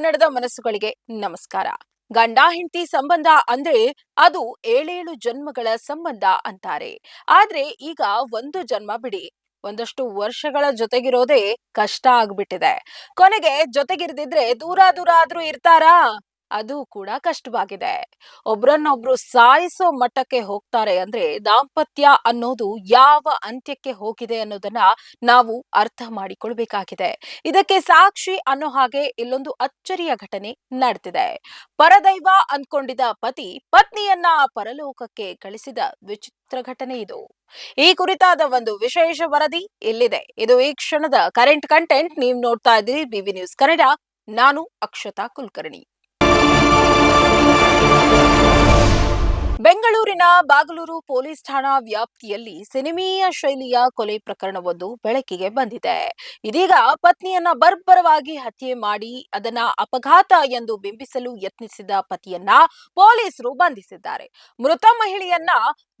ಕನ್ನಡದ ಮನಸ್ಸುಗಳಿಗೆ ನಮಸ್ಕಾರ. ಗಂಡ ಹೆಂಡತಿ ಸಂಬಂಧ ಅಂದ್ರೆ ಅದು ಏಳೇಳು ಜನ್ಮಗಳ ಸಂಬಂಧ ಅಂತಾರೆ. ಆದ್ರೆ ಈಗ ಒಂದು ಜನ್ಮ ಬಿಡಿ. ಒಂದಷ್ಟು ವರ್ಷಗಳ ಜೊತೆಗಿರೋದೇ ಕಷ್ಟ ಆಗ್ಬಿಟ್ಟಿದೆ. ಕೊನೆಗೆ ಜೊತೆಗಿರ್ದಿದ್ರೆ ದೂರ ದೂರ ಆದ್ರೂ ಇರ್ತಾರಾ? ಅದು ಕೂಡ ಕಷ್ಟವಾಗಿದೆ. ಒಬ್ರನ್ನೊಬ್ರು ಸಾಯಿಸೋ ಮಟ್ಟಕ್ಕೆ ಹೋಗ್ತಾರೆ ಅಂದ್ರೆ ದಾಂಪತ್ಯ ಅನ್ನೋದು ಯಾವ ಅಂತ್ಯಕ್ಕೆ ಹೋಗಿದೆ ಅನ್ನೋದನ್ನ ನಾವು ಅರ್ಥ ಮಾಡಿಕೊಳ್ಬೇಕಾಗಿದೆ. ಇದಕ್ಕೆ ಸಾಕ್ಷಿ ಅನ್ನೋ ಹಾಗೆ ಇಲ್ಲೊಂದು ಅಚ್ಚರಿಯ ಘಟನೆ ನಡೆದಿದೆ ಪರದೈವ ಅಂದ್ಕೊಂಡಿದ್ದ ಪತಿ ಪತ್ನಿಯನ್ನ ಪರಲೋಕಕ್ಕೆ ಕಳಿಸಿದ ವಿಚಿತ್ರ ಘಟನೆ ಇದು. ಈ ಕುರಿತಾದ ಒಂದು ವಿಶೇಷ ವರದಿ ಇಲ್ಲಿದೆ. ಇದು ಈ ಕ್ಷಣದ ಕರೆಂಟ್ ಕಂಟೆಂಟ್. ನೀವು ನೋಡ್ತಾ ಇದ್ದೀರಿ ಬಿಬಿ ನ್ಯೂಸ್ ಕನ್ನಡ. ನಾನು ಅಕ್ಷತಾ ಕುಲಕರ್ಣಿ. ಬಾಗಲೂರು ಪೊಲೀಸ್ ಠಾಣಾ ವ್ಯಾಪ್ತಿಯಲ್ಲಿ ಸಿನಿಮೀಯ ಶೈಲಿಯ ಕೊಲೆ ಪ್ರಕರಣವೊಂದು ಬೆಳಕಿಗೆ ಬಂದಿದೆ. ಇದೀಗ ಪತ್ನಿಯನ್ನ ಬರ್ಬರವಾಗಿ ಹತ್ಯೆ ಮಾಡಿ ಅದನ್ನ ಅಪಘಾತ ಎಂದು ಬಿಂಬಿಸಲು ಯತ್ನಿಸಿದ ಪತಿಯನ್ನ ಪೊಲೀಸರು ಬಂಧಿಸಿದ್ದಾರೆ. ಮೃತ ಮಹಿಳೆಯನ್ನ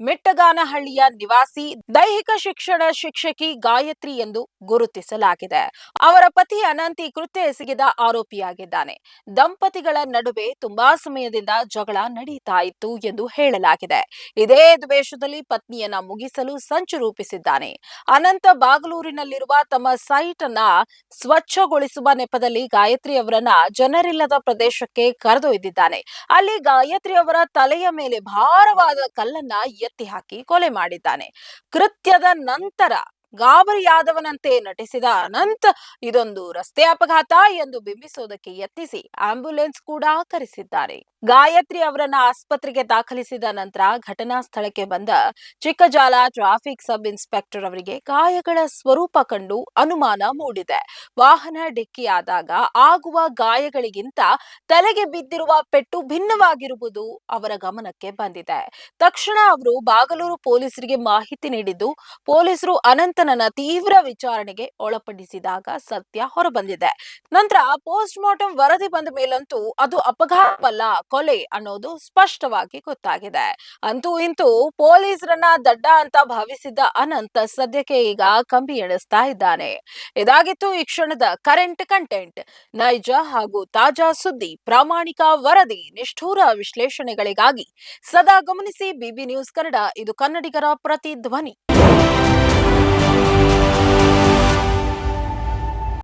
ಮಿಟ್ಟಗಾನಹಳ್ಳಿಯ ನಿವಾಸಿ, ದೈಹಿಕ ಶಿಕ್ಷಣ ಶಿಕ್ಷಕಿ ಗಾಯತ್ರಿ ಎಂದು ಗುರುತಿಸಲಾಗಿದೆ. ಅವರ ಪತಿ ಅನಂತಿ ಕೃತ್ಯ ಎಸಗಿದ ಆರೋಪಿಯಾಗಿದ್ದಾನೆ. ದಂಪತಿಗಳ ನಡುವೆ ತುಂಬಾ ಸಮಯದಿಂದ ಜಗಳ ನಡೀತಾ ಇತ್ತು ಎಂದು ಹೇಳಲಾಗಿದೆ. ಇದೇ ದ್ವೇಷದಲ್ಲಿ ಪತ್ನಿಯನ್ನ ಮುಗಿಸಲು ಸಂಚು ರೂಪಿಸಿದ್ದಾನೆ. ಅನಂತ ಬಾಗಲೂರಿನಲ್ಲಿರುವ ತಮ್ಮ ಸೈಟ್ ಅನ್ನ ಸ್ವಚ್ಛಗೊಳಿಸುವ ನೆಪದಲ್ಲಿ ಗಾಯತ್ರಿ ಅವರನ್ನ ಜನರಿಲ್ಲದ ಪ್ರದೇಶಕ್ಕೆ ಕರೆದೊಯ್ದಿದ್ದಾನೆ ಅಲ್ಲಿ ಗಾಯತ್ರಿ ಅವರ ತಲೆಯ ಮೇಲೆ ಭಾರವಾದ ಕಲ್ಲನ್ನ ಎತ್ತಿ ಹಾಕಿ ಕೊಲೆ ಮಾಡಿದ್ದಾನೆ. ಕೃತ್ಯದ ನಂತರ ಗಾಬರಿಯಾದವನಂತೆ ನಟಿಸಿದ ಅನಂತ್ ಇದೊಂದು ರಸ್ತೆ ಅಪಘಾತ ಎಂದು ಬಿಂಬಿಸೋದಕ್ಕೆ ಯತ್ನಿಸಿ ಆಂಬ್ಯುಲೆನ್ಸ್ ಕೂಡ ಕರೆಸಿದ್ದಾರೆ. ಗಾಯತ್ರಿ ಅವರನ್ನ ಆಸ್ಪತ್ರೆಗೆ ದಾಖಲಿಸಿದ ನಂತರ ಘಟನಾ ಸ್ಥಳಕ್ಕೆ ಬಂದ ಚಿಕ್ಕಜಾಲ ಟ್ರಾಫಿಕ್ ಸಬ್ ಇನ್ಸ್ಪೆಕ್ಟರ್ ಅವರಿಗೆ ಗಾಯಗಳ ಸ್ವರೂಪ ಕಂಡು ಅನುಮಾನ ಮೂಡಿದೆ. ವಾಹನ ಡಿಕ್ಕಿಯಾದಾಗ ಆಗುವ ಗಾಯಗಳಿಗಿಂತ ತಲೆಗೆ ಬಿದ್ದಿರುವ ಪೆಟ್ಟು ಭಿನ್ನವಾಗಿರುವುದು ಅವರ ಗಮನಕ್ಕೆ ಬಂದಿದೆ. ತಕ್ಷಣ ಅವರು ಬಾಗಲೂರು ಪೊಲೀಸರಿಗೆ ಮಾಹಿತಿ ನೀಡಿದ್ದು, ಪೊಲೀಸರು ಅನಂತನನ್ನ ತೀವ್ರ ವಿಚಾರಣೆಗೆ ಒಳಪಡಿಸಿದಾಗ ಸತ್ಯ ಹೊರಬಂದಿದೆ. ನಂತರ ಪೋಸ್ಟ್ ಮಾರ್ಟಂ ವರದಿ ಬಂದ ಮೇಲಂತೂ ಅದು ಅಪಘಾತವಲ್ಲ, ಕೊಲೆ ಅನ್ನೋದು ಸ್ಪಷ್ಟವಾಗಿ ಗೊತ್ತಾಗಿದೆ. ಅಂತೂ ಇಂತೂ ಪೊಲೀಸರನ್ನ ದಡ್ಡ ಅಂತ ಭಾವಿಸಿದ್ದ ಅನಂತ ಸದ್ಯಕ್ಕೆ ಈಗ ಕಂಬಿ ಎಣಿಸ್ತಾ ಇದ್ದಾನೆ. ಇದಾಗಿತ್ತು ಈ ಕ್ಷಣದ ಕರೆಂಟ್ ಕಂಟೆಂಟ್. ನೈಜ ಹಾಗೂ ತಾಜಾ ಸುದ್ದಿ, ಪ್ರಾಮಾಣಿಕ ವರದಿ, ನಿಷ್ಠೂರ ವಿಶ್ಲೇಷಣೆಗಳಿಗಾಗಿ ಸದಾ ಗಮನಿಸಿ ಬಿಬಿ ನ್ಯೂಸ್ ಕನ್ನಡ, ಇದು ಕನ್ನಡಿಗರ ಪ್ರತಿಧ್ವನಿ.